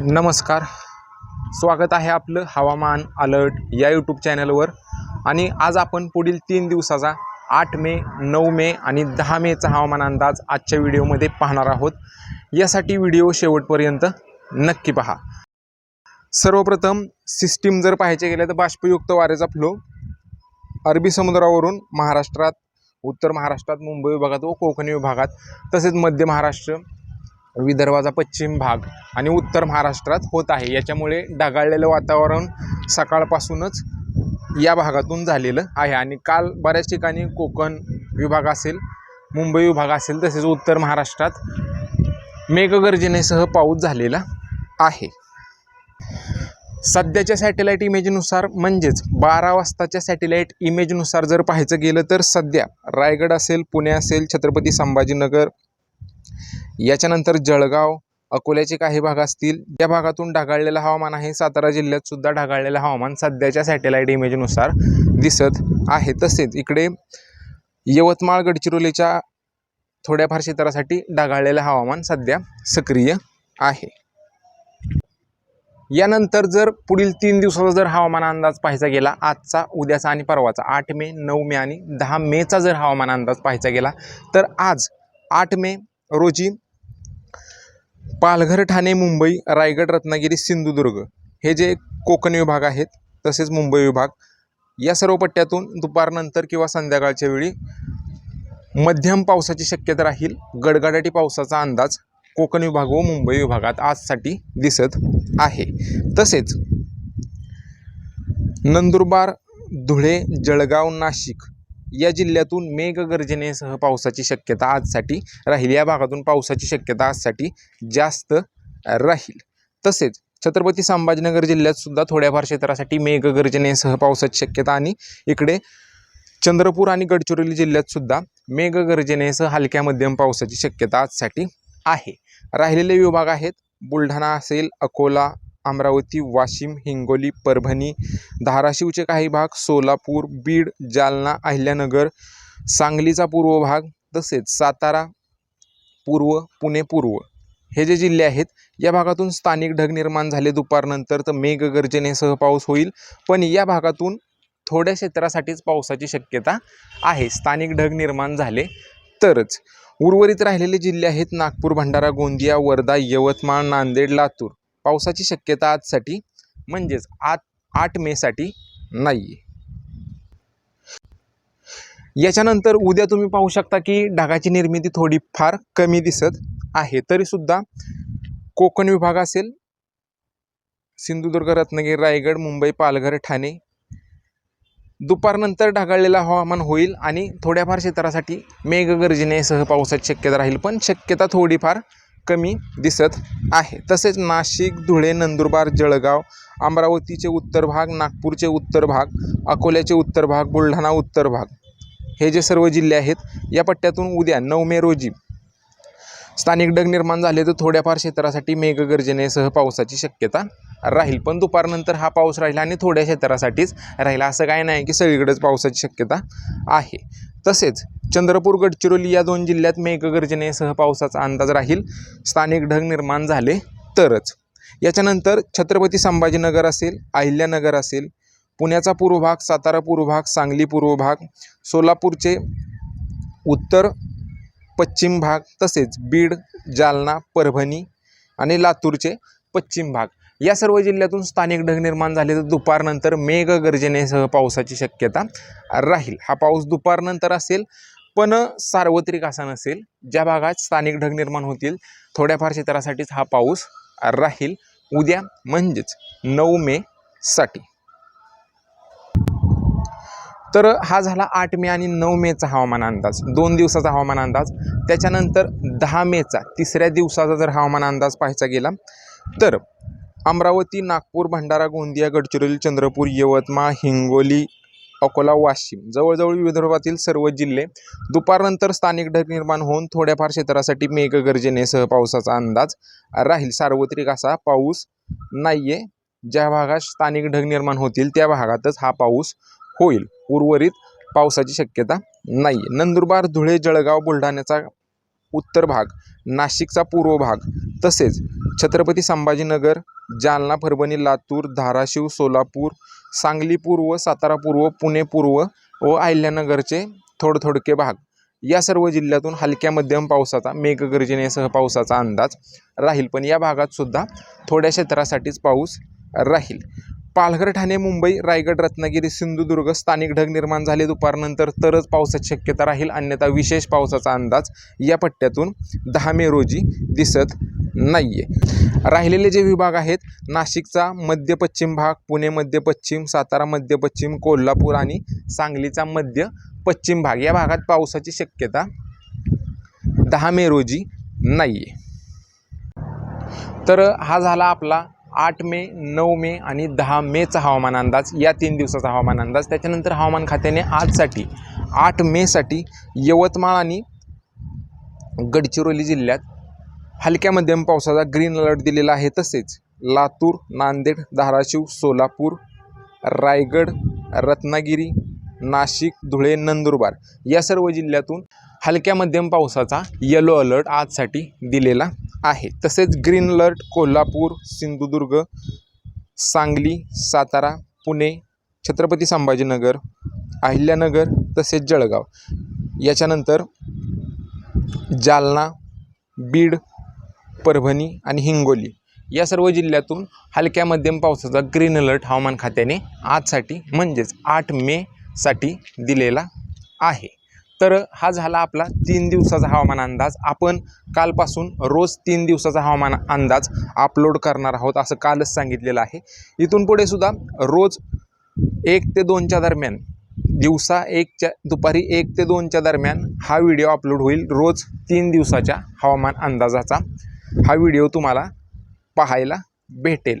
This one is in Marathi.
नमस्कार. स्वागत आहे आपलं हवामान अलर्ट या यूट्यूब चॅनलवर. आणि आज आपण पुढील तीन दिवसाचा आठ मे नऊ मे आणि दहा मेचा हवामान अंदाज आजच्या व्हिडिओमध्ये पाहणार आहोत. यासाठी व्हिडिओ शेवटपर्यंत नक्की पहा. सर्वप्रथम सिस्टीम जर पाहायचे गेले तर बाष्पयुक्त वारेचा फ्लो अरबी समुद्रावरून महाराष्ट्रात उत्तर महाराष्ट्रात मुंबई विभागात व कोकणी विभागात तसेच मध्य महाराष्ट्र विदर्भाचा पश्चिम भाग आणि उत्तर महाराष्ट्रात होत आहे. याच्यामुळे ढगाळलेलं वातावरण सकाळपासूनच या भागातून झालेलं आहे. आणि काल बऱ्याच ठिकाणी कोकण विभाग असेल मुंबई विभाग असेल तसेच उत्तर महाराष्ट्रात मेघगर्जनेसह पाऊस झालेला आहे. सध्याच्या सॅटेलाईट इमेजनुसार म्हणजेच बारा वाजताच्या सॅटेलाईट इमेजनुसार जर पाहायचं गेलं तर सध्या रायगड असेल पुणे असेल छत्रपती संभाजीनगर याच्यानंतर जळगाव अकोल्याचे काही भाग असतील या भागातून ढगाळलेलं हवामान आहे. सातारा जिल्ह्यात सुद्धा ढगाळलेलं हवामान सध्याच्या सॅटेलाईट इमेजनुसार दिसत आहे. तसेच इकडे यवतमाळ गडचिरोलीच्या थोड्याफार क्षेत्रासाठी ढगाळलेलं हवामान सध्या सक्रिय आहे. यानंतर जर पुढील तीन दिवसाचा जर हवामान अंदाज पाहायचा गेला आजचा उद्याचा आणि परवाचा आठ मे नऊ मे आणि दहा मेचा जर हवामान अंदाज पाहायचा गेला तर आज आठ मे रोजी पालघर ठाणे मुंबई रायगड रत्नागिरी सिंधुदुर्ग हे जे कोकण विभाग आहेत तसेच मुंबई विभाग या सर्व पट्ट्यातून दुपारनंतर किंवा संध्याकाळच्या वेळी मध्यम पावसाची शक्यता राहील गडगडाटी पावसाचा अंदाज कोकण विभाग व मुंबई विभागात आजसाठी दिसत आहे. तसेच नंदुरबार धुळे जळगाव नाशिक या जिल्ह्यातून मेघगर्जनेसह पावसाची शक्यता आजसाठी राहील. या भागातून पावसाची शक्यता आजसाठी जास्त राहील. तसेच छत्रपती संभाजीनगर जिल्ह्यात सुद्धा थोड्याफार क्षेत्रासाठी मेघगर्जनेसह पावसाची शक्यता आणि इकडे चंद्रपूर आणि गडचिरोली जिल्ह्यात सुद्धा मेघगर्जनेसह हलक्या मध्यम पावसाची शक्यता आजसाठी आहे. राहिलेले विभाग आहेत बुलढाणा असेल अकोला अमरावती वाशिम हिंगोली परभणी धाराशिवचे काही भाग सोलापूर बीड जालना अहिल्यानगर सांगलीचा पूर्व भाग तसेच सातारा पूर्व पुणे पूर्व. हे जे जिल्हे आहेत या भागातून स्थानिक ढग निर्माण झाले. दुपारनंतर तर मेघगर्जनेसह पाऊस होईल पण या भागातून थोड्या क्षेत्रासाठीच पावसाची शक्यता आहे. स्थानिक ढग निर्माण झाले तरच. उर्वरित राहिलेले जिल्हे आहेत नागपूर भंडारा गोंदिया वर्धा यवतमाळ नांदेड लातूर. पावसाची शक्यता आजसाठी म्हणजेच आठ आठ मेसाठी नाही आहे याच्यानंतर उद्या तुम्ही पाहू शकता की ढगाची निर्मिती थोडीफार कमी दिसत आहे. तरीसुद्धा कोकण विभाग असेल सिंधुदुर्ग रत्नागिरी रायगड मुंबई पालघर ठाणे दुपारनंतर ढगाळलेला हवामान होईल आणि थोड्याफार क्षेत्रासाठी मेघगर्जनेसह पावसाची शक्यता राहील. पण शक्यता थोडीफार कमी दिसत आहे. तसेच नाशिक धुळे नंदुरबार जळगाव अमरावतीचे उत्तर भाग नागपूरचे उत्तर भाग अकोल्याचे उत्तर भाग बुलढाणा उत्तर भाग हे जे सर्व जिल्हे आहेत या पट्ट्यातून उद्या नऊ मे रोजी स्थानिक ढग निर्माण झाले तर थोड्याफार क्षेत्रासाठी मेघगर्जनेसह पावसाची शक्यता राहील. पण दुपारनंतर हा पाऊस राहील आणि थोड्या क्षेत्रासाठीच राहील. असं काय नाही की सगळीकडेच पावसाची शक्यता आहे. तसेच चंद्रपूर गडचिरोली या दोन जिल्ह्यात मेघगर्जनेसह पावसाचा अंदाज राहील. स्थानिक ढग निर्माण झाले तरच. याच्यानंतर छत्रपती संभाजीनगर असेल अहिल्यानगर असेल पुण्याचा पूर्व भाग सातारा पूर्व भाग सांगली पूर्व भाग सोलापूरचे उत्तर पश्चिम भाग तसेच बीड जालना परभणी आणि लातूरचे पश्चिम भाग. या सर्व जिल्ह्यातून स्थानिक ढग निर्माण झाले तर दुपारनंतर मेघगर्जनेसह पावसाची शक्यता राहील. हा पाऊस दुपारनंतर असेल पण सार्वत्रिक असा नसेल. ज्या भागात स्थानिक ढग निर्माण होतील थोड्याफार क्षेत्रासाठीच हा पाऊस राहील. उद्या म्हणजेच नऊ मे साठी. तर हा झाला आठ मे आणि नऊ मेचा हवामान अंदाज. दोन दिवसाचा हवामान अंदाज. त्याच्यानंतर दहा मेचा तिसऱ्या दिवसाचा जर हवामान अंदाज पाहायचा गेला तर अमरावती नागपूर भंडारा गोंदिया गडचिरोली चंद्रपूर यवतमाळ हिंगोली अकोला वाशिम जवळजवळ विदर्भातील सर्व जिल्हे दुपारनंतर स्थानिक ढग निर्माण होऊन थोड्याफार क्षेत्रासाठी मेघगर्जनेसह पावसाचा अंदाज राहील. सार्वत्रिक असा पाऊस नाही आहे ज्या भागात स्थानिक ढग निर्माण होतील त्या भागातच हा पाऊस होईल. उर्वरित पावसाची शक्यता नाही नंदुरबार धुळे जळगाव बुलढाण्याचा उत्तर भाग नाशिकचा पूर्व भाग. तसेच छत्रपती संभाजीनगर जालना परभणी लातूर धाराशिव सोलापूर सांगली पूर्व सातारा पूर्व पुणे पूर्व व अहिल्यानगरचे थोड थोडके भाग. या सर्व जिल्ह्यातून हलक्या मध्यम पावसाचा मेघगर्जनेसह पावसाचा अंदाज राहील. पण या भागात सुद्धा थोड्या क्षेत्रासाठीच पाऊस राहील. पालघर ठाणे मुंबई रायगड रत्नागिरी सिंधुदुर्ग स्थानिक ढग निर्माण झाले दुपारनंतर तरच पावसाची शक्यता राहील अन्यथा विशेष पावसाचा अंदाज या पट्ट्यातून दहा मे रोजी दिसत नाही आहे राहिलेले जे विभाग आहेत नाशिकचा मध्य पश्चिम भाग पुणे मध्य पश्चिम सातारा मध्य पश्चिम कोल्हापूर आणि सांगलीचा मध्य पश्चिम भाग या भागात पावसाची शक्यता दहा मे रोजी नाही आहे तर हा झाला आपला आठ मे नऊ मे आणि दहा मेचा हवामान अंदाज या तीन दिवसाचा हवामान अंदाज. त्याच्यानंतर हवामान खात्याने आजसाठी आठ मेसाठी यवतमाळ आणि गडचिरोली जिल्ह्यात हलक्या मध्यम पावसाचा ग्रीन अलर्ट दिलेला आहे. तसेच लातूर नांदेड धाराशिव सोलापूर रायगड रत्नागिरी नाशिक धुळे नंदुरबार या सर्व जिल्ह्यातून हलक्या मध्यम पावसाचा येलो अलर्ट आजसाठी दिलेला आहे. तसेच ग्रीन अलर्ट कोल्हापूर सिंधुदुर्ग सांगली सातारा पुणे छत्रपती संभाजीनगर अहिल्यानगर तसेच जळगाव. याच्यानंतर जालना बीड परभणी आणि हिंगोली या सर्व जिल्ह्यातून हलक्या मध्यम पावसाचा ग्रीन अलर्ट हवामान खात्याने आजसाठी म्हणजेच आठ मेसाठी दिलेला आहे. तर हा झाला आपला तीन दिवसाचा हवामान अंदाज. आपण कालपासून रोज तीन दिवसाचा हवामान अंदाज अपलोड करणार आहोत असं कालच सांगितलेलं आहे. इथून पुढे सुद्धा रोज एक ते दोनच्या दरम्यान दिवसा एकच्या दुपारी एक ते दोनच्या दरम्यान हा व्हिडिओ अपलोड होईल रोज तीन दिवसाच्या हवामान अंदाजाचा. हा व्हिडिओ तुम्हाला पाहायला भेटेल.